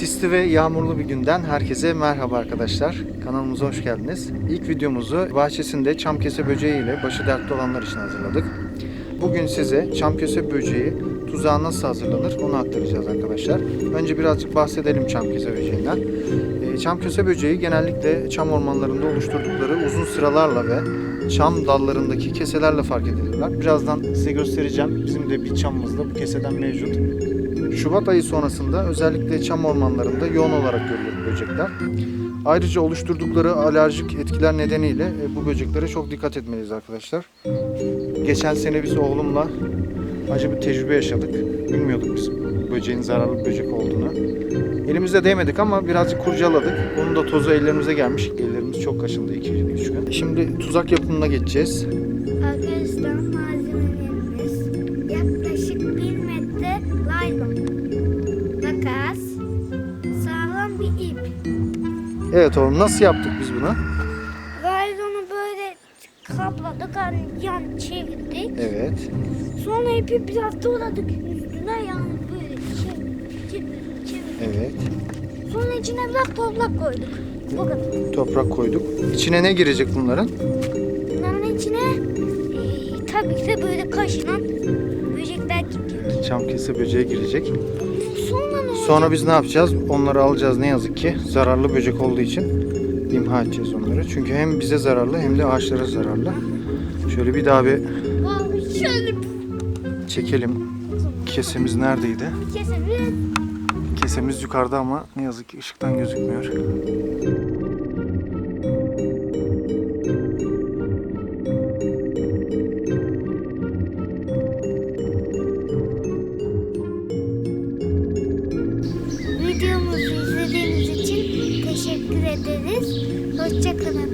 Sisli ve yağmurlu bir günden herkese merhaba arkadaşlar. Kanalımıza hoş geldiniz. İlk videomuzu bahçesinde çamkese böceği ile başı dertli olanlar için hazırladık. Bugün size çamkese böceği tuzağı nasıl hazırlanır onu aktaracağız arkadaşlar. Önce birazcık bahsedelim çamkese böceğinden. Ee, Çamkese böceği genellikle çam ormanlarında oluşturdukları uzun sıralarla ve çam dallarındaki keselerle fark edilirler. Birazdan size göstereceğim. Bizim de bir çamımızda bu keseden mevcut. Şubat ayı sonrasında özellikle çam ormanlarında yoğun olarak görülür böcekler. Ayrıca oluşturdukları alerjik etkiler nedeniyle e, bu böceklere çok dikkat etmeliyiz arkadaşlar. Geçen sene biz oğlumla acı bir tecrübe yaşadık. Bilmiyorduk biz böceğin zararlı bir böcek olduğunu. Elimizde değmedik ama birazcık kurcaladık. Bunun da tozu ellerimize gelmiş. Ellerimiz çok kaşındı 2 gün. Şimdi tuzak yapımına geçeceğiz. Arkadaşlar malzemelerimiz makas, sağlam bir ip. Evet oğlum nasıl yaptık biz bunu? Laylonu böyle kapladık, hani yan çevirdik. Evet. Sonra ipi biraz doladık üstüne yani böyle çevirdik, çevirdik, çevirdik. Evet. Sonra içine biraz toprak koyduk. Bu kadar. Toprak koyduk. İçine ne girecek bunların? Bunların içine eee, tabii ki de böyle kaşınan böcekler gidecek. Çam kese böceği girecek. Sonra ne? Sonra biz ne yapacağız? Onları alacağız ne yazık ki. Zararlı böcek olduğu için imha edeceğiz onları. Çünkü hem bize zararlı hem de ağaçlara zararlı. Şöyle bir daha bir çekelim. Kesemiz neredeydi? kesebiliriz. Kesemiz yukarıda ama ne yazık ki ışıktan gözükmüyor. Teşekkür ederiz. Hoşçakalın.